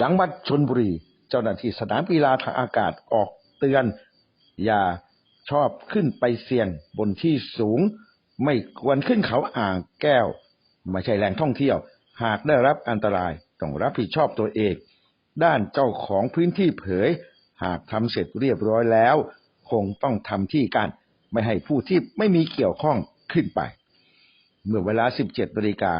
จังหวัดชนบุรี เจ้าหน้าที่สนามกีฬาทางอากาศออกเตือน อย่าชอบขึ้นไปเสี่ยงบนที่สูง ไม่ควรขึ้นเขาอ่างแก้ว ไม่ใช่แหล่งท่องเที่ยว หากได้รับอันตรายต้องรับผิดชอบตัวเอง ด้านเจ้าของพื้นที่เผย หากทำเสร็จเรียบร้อยแล้ว คงต้องทำที่กัน ไม่ให้ผู้ที่ไม่มีเกี่ยวข้องขึ้นไป เมื่อเวลา 17นาฬิกา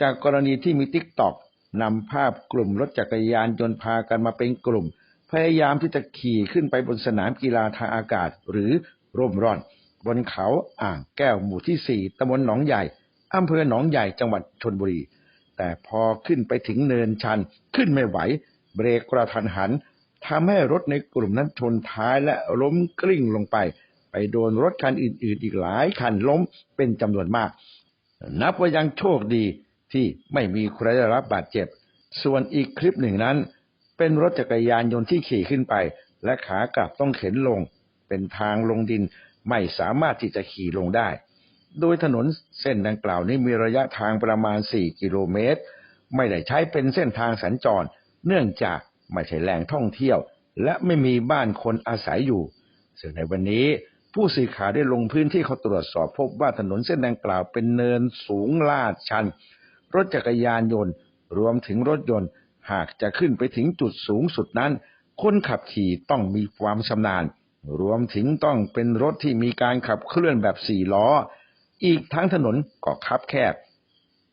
จากกรณีที่มีติ๊กตอก นำภาพกลุ่มรถจักรยานยนต์พากันมาเป็นกลุ่ม พยายามที่จะขี่ขึ้นไปบนสนามกีฬาทางอากาศหรือร่มร่อน บนเขาอ่างแก้วหมู่ที่ 4ตำบลหนองใหญ่อำเภอหนองใหญ่จังหวัดชนบุรี แต่พอขึ้นไปถึงเนินชันขึ้นไม่ไหว เบรกกระทันหันทำให้รถในกลุ่มนั้นชนท้ายและล้มกลิ้งลงไป ไปโดนรถคันอื่น ๆ อีกหลายคันล้มเป็นจำนวนมาก นับว่ายังโชคดี ที่ไม่มีใครได้รับบาดเจ็บ ส่วนอีกคลิปหนึ่งนั้น เป็นรถจักรยานยนต์ที่ขี่ขึ้นไป และขากลับต้องเข็นลง เป็นทางลงดินไม่สามารถที่จะขี่ลงได้ โดยถนนเส้นดังกล่าวนี้มีระยะทางประมาณ 4 กิโลเมตร ไม่ได้ใช้เป็นเส้นทางสัญจร เนื่องจากไม่ใช่แหล่งท่องเที่ยว และไม่มีบ้านคนอาศัยอยู่ซึ่งในวันนี้ผู้สื่อข่าวได้ลงพื้นที่เขาตรวจสอบพบว่าถนนเส้นดังกล่าวเป็นเนินสูงลาดชัน รถจักรยานยนต์ รวมถึงรถยนต์ หากจะขึ้นไปถึงจุดสูงสุดนั้น คนขับขี่ต้องมีความชำนาญ รวมถึงต้องเป็นรถที่มีการขับเคลื่อนแบบสี่ล้อ อีกทั้งถนนก็คับแคบ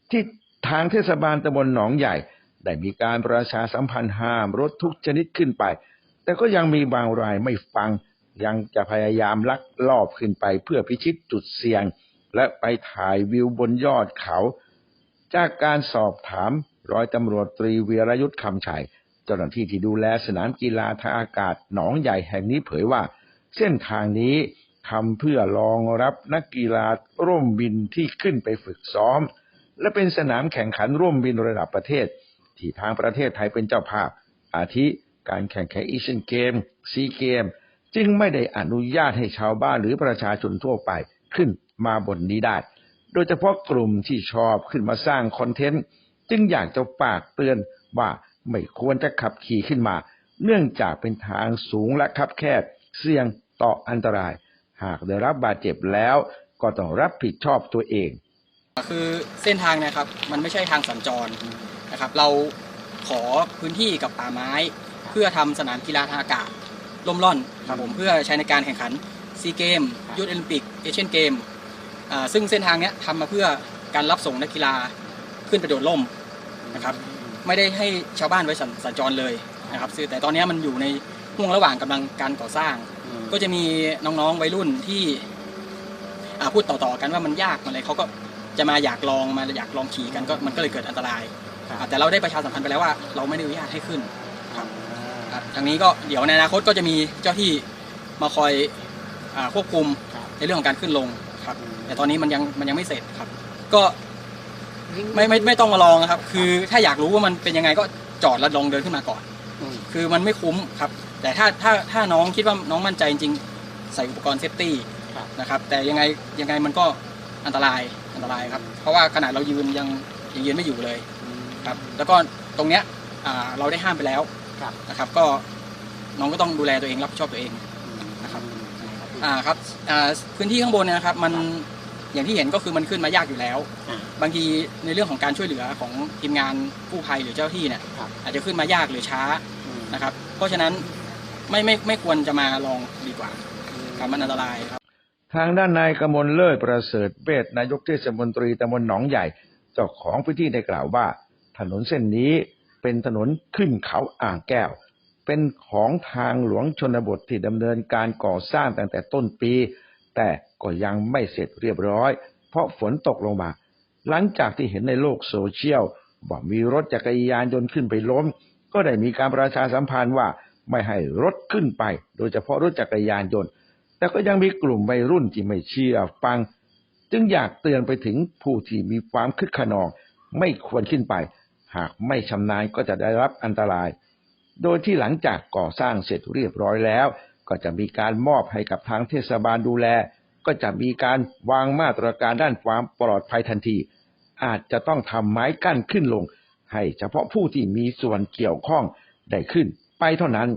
ที่ทางเทศบาลตำบลหนองใหญ่ ได้มีการประชาสัมพันธ์ห้ามรถทุกชนิดขึ้นไป แต่ก็ยังมีบางรายไม่ฟัง ยังจะพยายามลักลอบขึ้นไปเพื่อพิชิตจุดเสี่ยง และไปถ่ายวิวบนยอดเขา จากการสอบถามร้อยตำรวจตรีวีรยุทธ์คำชัยเจ้าหน้าที่ที่ดูแลสนามกีฬาทางอากาศหนองใหญ่แห่งนี้เผยว่า เส้นทางนี้ทำเพื่อรองรับนักกีฬาร่วมบินที่ขึ้นไปฝึกซ้อม และเป็นสนามแข่งขันร่วมบินระดับประเทศ ที่ทางประเทศไทยเป็นเจ้าภาพ อาทิการแข่งขันเอเชียนเกมซีเกม จึงไม่ได้อนุญาตให้ชาวบ้านหรือประชาชนทั่วไปขึ้นมาบนนี้ได้ โดยเฉพาะกลุ่มที่ชอบขึ้นมาสร้างคอนเทนต์จึงอยากจะฝากเตือนว่าไม่ควรจะขับขี่ขึ้นมา เนื่องจากเป็นทางสูงและคับแคบ เสี่ยงต่ออันตราย หากได้รับบาดเจ็บแล้วก็ต้องรับผิดชอบตัวเอง คือเส้นทางนะครับมันไม่ใช่ทางสัญจรนะครับ เราขอพื้นที่กับป่าไม้ เพื่อทำสนามกีฬาทางอากาศล่มร่อนครับผมเพื่อใช้ในการแข่งขันซีเกมยูทโอลิมปิกเอเชียนเกม ซึ่งเส้นทางเนี้ยทำมาเพื่อการรับส่งนักกีฬาขึ้นไปโดดร่มนะครับไม่ได้ให้ชาวบ้านไว้สัญสัญจรเลยนะครับซึ่งแต่ตอนเนี้ยมันอยู่ในห่วงระหว่างกำลังการก่อสร้าง ก็จะมีน้องๆวัยรุ่นที่อ่าพูดต่อๆกันว่ามันยากอะไรเขาก็จะมาอยากลองมาอยากลองขี่กันก็มันก็เลยเกิดอันตรายอ่าแต่เราได้ประชาสัมพันธ์ไปแล้วว่า เราไม่ได้อนุญาตให้ขึ้นครับครับทางนี้ก็เดี๋ยวในอนาคตก็จะมีเจ้าที่มาคอยอาควบคุมในเรื่องของการขึ้นลง ครับ แต่ตอนนี้มันยังมันยังไม่เสร็จครับ ก็ไม่ไม่ไม่ต้องมาลองนะครับ คือถ้าอยากรู้ว่ามันเป็นยังไงก็จอดแล้วลองเดินขึ้นมาก่อน คือมันไม่คุ้มครับ แต่ถ้าถ้าถ้าน้องคิดว่าน้องมั่นใจจริงๆ ใส่อุปกรณ์เซฟตี้ครับนะครับ แต่ยังไงยังไงมันก็อันตรายอันตรายครับ เพราะว่าขนาดเรายืนยังยังยืนไม่อยู่เลยครับ แล้วก็ตรงเนี้ยอ่าเราได้ห้ามไปแล้วครับนะครับ ก็น้องก็ต้องดูแลตัวเองรับผิดชอบตัวเองนะครับ อ่าครับอ่าพื้นที่ข้างบนเนี่ยนะครับมันอย่างที่เห็นก็คือมันขึ้นมายากอยู่แล้วอ่าบางทีในเรื่องของการช่วยเหลือของทีมงานกู้ภัยหรือเจ้าที่เนี่ยครับอาจจะขึ้นมายากหรือช้านะครับ เพราะฉะนั้นไม่ไม่ไม่ควรจะมาลองดีกว่าครับมันอันตรายครับ ทางด้านนายกมลเลิศประเสริฐเวทนายกเทศมนตรีตำบลหนองใหญ่ เจ้าของพื้นที่ได้กล่าวว่า ถนนเส้นนี้เป็นถนนขึ้นเขาอ่างแก้ว เป็นของทางหลวงชนบทที่ดำเนินการก่อสร้างตั้งแต่ต้นปี แต่ก็ยังไม่เสร็จเรียบร้อย เพราะฝนตกลงมา หลังจากที่เห็นในโลกโซเชียลว่ามีรถจักรยานยนต์ขึ้นไปล้ม ก็ได้มีการประชาสัมพันธ์ว่าไม่ให้รถขึ้นไป โดยเฉพาะรถจักรยานยนต์ แต่ก็ยังมีกลุ่มวัยรุ่นที่ไม่เชื่อฟัง จึงอยากเตือนไปถึงผู้ที่มีความคึกขนอง ไม่ควรขึ้นไป หากไม่ชำนาญก็จะได้รับอันตราย โดยที่หลังจากก่อสร้างเสร็จเรียบร้อยแล้ว ก็จะมีการมอบให้กับทางเทศบาลดูแล ก็จะมีการวางมาตรการด้านความปลอดภัยทันที อาจจะต้องทำไม้กั้นขึ้นลง ให้เฉพาะผู้ที่มีส่วนเกี่ยวข้องได้ขึ้นไปเท่านั้น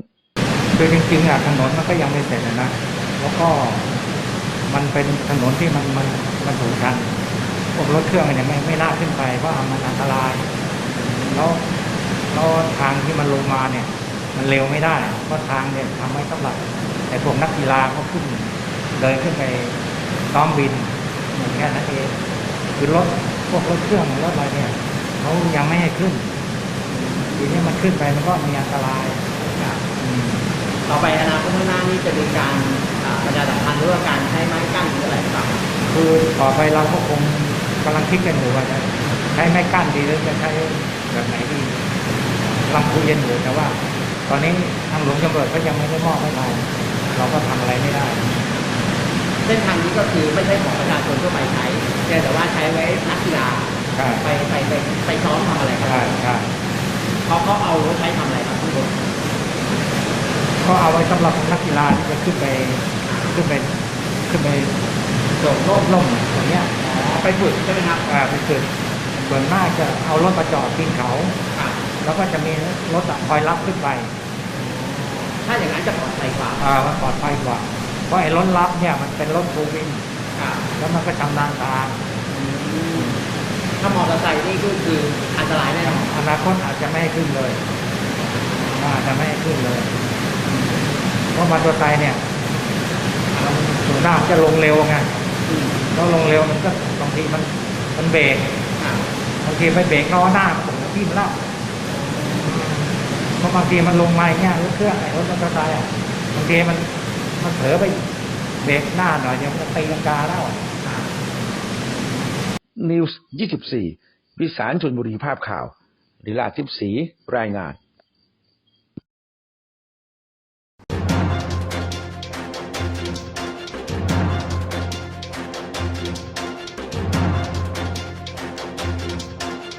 คือจริงๆอะถนนมันก็ยังไม่เสร็จนะ แล้วก็มันเป็นถนนที่มันมันมันถูกชันพวกรถเครื่องเนี่ยไม่ไม่น่าขึ้นไปเพราะมันอันตราย แล้ว แล้วทางที่มันลงมาเนี่ย มันเร็วไม่ได้ เพราะทางเนี่ยทำไว้สำหรับ แต่พวกนักกีฬาเขาขึ้นเดินขึ้นไปซ้อมบินเหมือนแค่นั้นเองคือรถพวกรถเครื่องรถอะไรเนี่ยเขายังไม่ให้ขึ้น ทีนี้มันขึ้นไปมันก็มีอันตรายอืมต่อไปอนาคตข้างหน้านี่จะมีการอ่าประชาสัมพันธ์หรือว่าการใช้ไม้กั้นหรืออะไรหรือเปล่าคือต่อไปเราก็คงกำลังคิดกันอยู่ว่าจะใช้ไม้กั้นดีหรือจะใช้แบบไหนดี กำลังคุยกันอยู่แต่ว่า ตอนนี้ทางหลวงตำรวจก็ยังไม่ได้มอบให้เราเราก็ทำอะไรไม่ได้ เส้นทางนี้ก็คือไม่ใช่ของประชาชนทั่วไปใช้เพียงแต่ว่าใช้ไว้นักกีฬาใช่ไปไปไปไปซ้อมทำอะไรครับใช่ใช่เขาเขาเอารถใช้ทำอะไรครับทุกคนก็เอาไว้สำหรับนักกีฬาที่จะขึ้นไปขึ้นไปขึ้นไปโดดร่มล่มอย่างเงี้ยอ๋อไปฝึกใช่ไหมครับอ่าไปฝึกส่วนมากจะเอารถมาจอดปีนเขาครับ แล้วก็จะมีรถอะคอยรับขึ้นไป ถ้าอย่างนั้นจะปลอดภัยกว่าอ่ามันปลอดภัยกว่า เพราะไอ้รถรับเนี่ยมันเป็นรถทูวินครับแล้วมันก็ชำนาญทางอืมถ้ามอเตอร์ไซค์นี่ก็คืออันตรายแน่นอนอนาคตอาจจะไม่ให้ขึ้นเลยอาจจะไม่ให้ขึ้นเลย เพราะมอเตอร์ไซค์เนี่ยมันส่วนมากจะลงเร็วไงอืมแล้วลงเร็วมันก็บางทีมันมันเบรกครับบางทีไปเบรกล้อหน้าผมก็ทิ่มแล้ว เพราะบางทีมันลงมาอย่างเงี้ยรถเครื่องไอ้รถมอเตอร์ไซค์อะบางทีมันมันเผลอไปเบรกหน้าหน่อยเดี๋ยวมันจะตีลังกาแล้วนิวส์24วิสารชนบุรีภาพข่าวดิลาทิพย์ศรีรายงาน